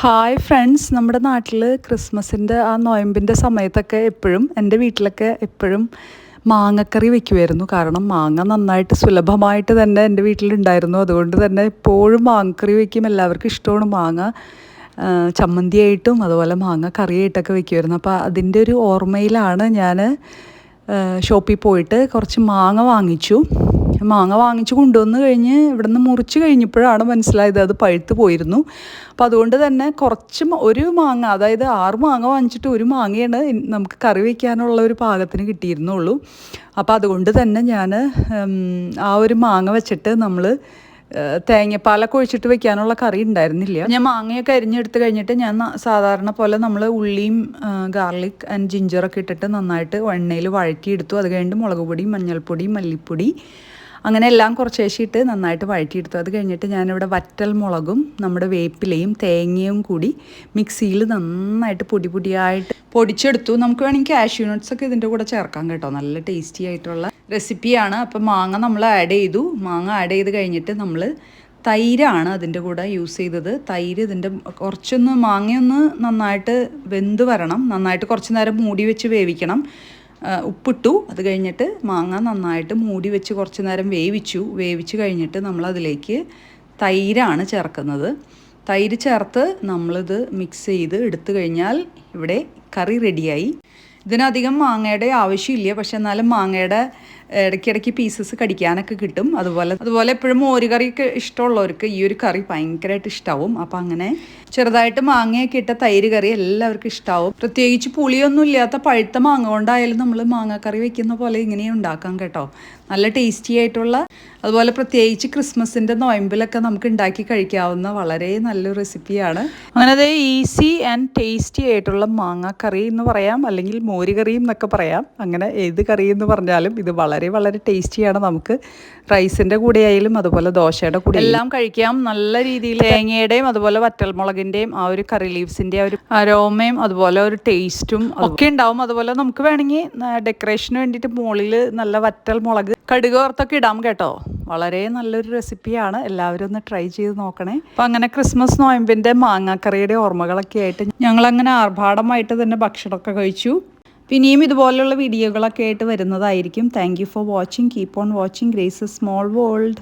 Hi friends നമ്മുടെ നാട്ടിൽ ക്രിസ്മസിന്റെ ആ നോയമ്പിന്റെ സമയത്തൊക്കെ എപ്പോഴും എന്റെ വീട്ടിലൊക്കെ എപ്പോഴും മാങ്ങക്കറി വെക്കുമായിരുന്നു കാരണം മാങ്ങ നന്നായിട്ട് സുലഭമായിട്ട് തന്നെ എന്റെ വീട്ടിലുണ്ടായിരുന്നു. അതുകൊണ്ട് തന്നെ എപ്പോഴും മാങ്ങക്കറി വെക്കും. എല്ലാവർക്കും ഇഷ്ടമാണ് മാങ്ങ. ചമ്മന്തിയായിട്ടും അതുപോലെ മാങ്ങ കറിയായിട്ടൊക്കെ വെക്കുമായിരുന്നു അപ്പോൾ അതിന്റെ ഒരു ഓർമ്മയിലാണ് ഞാൻ ഷോപ്പിൽ പോയിട്ട് കുറച്ച് മാങ്ങ വാങ്ങിച്ചു. മാങ്ങ വാങ്ങിച്ച് കൊണ്ടുവന്ന് കഴിഞ്ഞ് ഇവിടെ നിന്ന് മുറിച്ച് കഴിഞ്ഞപ്പോഴാണ് മനസ്സിലായത് അത് പഴുത്ത് പോയിരുന്നു. അപ്പോൾ അതുകൊണ്ട് തന്നെ കുറച്ച് ഒരു മാങ്ങ അതായത് ആറ് മാങ്ങ വാങ്ങിച്ചിട്ട് ഒരു മാങ്ങയാണ് നമുക്ക് കറി വയ്ക്കാനുള്ള ഒരു പാകത്തിന് കിട്ടിയിരുന്നുള്ളൂ. അപ്പോൾ അതുകൊണ്ട് തന്നെ ഞാൻ ആ ഒരു മാങ്ങ വെച്ചിട്ട് നമ്മൾ തേങ്ങപ്പാലൊക്കെ ഒഴിച്ചിട്ട് വെക്കാനുള്ള കറി ഉണ്ടായിരുന്നില്ല. ഞാൻ മാങ്ങയൊക്കെ അരിഞ്ഞെടുത്ത് കഴിഞ്ഞിട്ട് ഞാൻ സാധാരണ പോലെ നമ്മൾ ഉള്ളിയും ഗാർലിക് ആൻഡ് ജിഞ്ചറൊക്കെ ഇട്ടിട്ട് നന്നായിട്ട് എണ്ണയിൽ വഴറ്റിയെടുത്തു. അത് കഴിഞ്ഞിട്ട് മുളക് പൊടി മഞ്ഞൾപ്പൊടി മല്ലിപ്പൊടി അങ്ങനെ എല്ലാം കുറച്ച് ശേഷിയിട്ട് നന്നായിട്ട് വഴറ്റിയെടുത്തു. അത് കഴിഞ്ഞിട്ട് ഞാനിവിടെ വറ്റൽ മുളകും നമ്മുടെ വേപ്പിലയും തേങ്ങയും കൂടി മിക്സിയിൽ നന്നായിട്ട് പൊടി പൊടിയായിട്ട് പൊടിച്ചെടുത്തു. നമുക്ക് വേണമെങ്കിൽ കാഷ്യൂ നട്ട്സ് ഒക്കെ ഇതിന്റെ കൂടെ ചേർക്കാം കേട്ടോ. നല്ല ടേസ്റ്റി ആയിട്ടുള്ള റെസിപ്പിയാണ് അപ്പം മാങ്ങ നമ്മൾ ആഡ് ചെയ്തു. മാങ്ങ ആഡ് ചെയ്ത് കഴിഞ്ഞിട്ട് നമ്മൾ തൈരാണ് അതിന്റെ കൂടെ യൂസ് ചെയ്തത്. തൈര് ഇതിന്റെ കുറച്ചൊന്ന് മാങ്ങയൊന്ന് നന്നായിട്ട് വെന്ത് വരണം. നന്നായിട്ട് കുറച്ച് നേരം മൂടി വെച്ച് വേവിക്കണം. ഉപ്പിട്ടു. അത് കഴിഞ്ഞിട്ട് മാങ്ങ നന്നായിട്ട് മൂടി വെച്ച് കുറച്ച് നേരം വേവിച്ചു. വേവിച്ച് കഴിഞ്ഞിട്ട് നമ്മൾ അതിലേക്ക് തൈരാണ് ചേർക്കുന്നത്. തൈര് ചേർത്ത് നമ്മളിത് മിക്സ് ചെയ്ത് എടുത്തു കഴിഞ്ഞാൽ ഇവിടെ കറി റെഡിയായി ഇതിനധികം മാങ്ങയുടെ ആവശ്യമില്ല. പക്ഷെ എന്നാലും മാങ്ങയുടെ ഇടയ്ക്കിടയ്ക്ക് പീസസ് കടിക്കാനൊക്കെ കിട്ടും. അതുപോലെ അതുപോലെ എപ്പോഴും മോര് കറിയൊക്കെ ഇഷ്ടമുള്ളവർക്ക് ഈ ഒരു കറി ഭയങ്കരമായിട്ട് ഇഷ്ടാവും. അപ്പം അങ്ങനെ ചെറുതായിട്ട് മാങ്ങയൊക്കെ ഇട്ട തൈര് കറി എല്ലാവർക്കും ഇഷ്ടാവും. പ്രത്യേകിച്ച് പുളിയൊന്നും ഇല്ലാത്ത പഴുത്ത മാങ്ങ കൊണ്ടായാലും നമ്മൾ മാങ്ങാക്കറി വെക്കുന്ന പോലെ ഇങ്ങനെ ഉണ്ടാക്കാം കേട്ടോ. നല്ല ടേസ്റ്റി ആയിട്ടുള്ള അതുപോലെ പ്രത്യേകിച്ച് ക്രിസ്മസിന്റെ നോയമ്പിലൊക്കെ നമുക്ക് ഉണ്ടാക്കി കഴിക്കാവുന്ന വളരെ നല്ലൊരു റെസിപ്പിയാണ് അങ്ങനെ അത് ഈസി ആൻഡ് ടേസ്റ്റി ആയിട്ടുള്ള മാങ്ങാക്കറി കറി എന്ന് പറയാം അല്ലെങ്കിൽ മോര് കറിയും എന്നൊക്കെ പറയാം. അങ്ങനെ ഏത് കറി എന്ന് പറഞ്ഞാലും ഇത് വളരെ വളരെ വളരെ ടേസ്റ്റിയാണ് നമുക്ക്. റൈസിന്റെ കൂടെ ആയാലും അതുപോലെ ദോശയുടെ കൂടെ എല്ലാം കഴിക്കാം. നല്ല രീതിയിൽ തേങ്ങയുടെയും അതുപോലെ വറ്റൽമുളകിന്റെയും ആ ഒരു കറി ലീവ്സിന്റെ ആ ഒരു അരോമയും അതുപോലെ ഒരു ടേസ്റ്റും ഒക്കെ ഉണ്ടാവും. അതുപോലെ നമുക്ക് വേണമെങ്കിൽ ഡെക്കറേഷന് വേണ്ടിയിട്ട് മുകളിൽ നല്ല വറ്റൽ മുളക് കടുക് ഓർത്തൊക്കെ ഇടാം കേട്ടോ. വളരെ നല്ലൊരു റെസിപ്പിയാണ്. എല്ലാവരും ഒന്ന് ട്രൈ ചെയ്ത് നോക്കണേ. അപ്പം അങ്ങനെ ക്രിസ്മസ് നോയമ്പിന്റെ മാങ്ങാക്കറിയുടെ ഓർമ്മകളൊക്കെ ആയിട്ട് ഞങ്ങളങ്ങനെ ആർഭാടമായിട്ട് തന്നെ ഭക്ഷണമൊക്കെ കഴിച്ചു. പിന്നെയും ഇതുപോലുള്ള വീഡിയോകളൊക്കെ ആയിട്ട് വരുന്നതായിരിക്കും. Thank you for watching keep on watching grace small world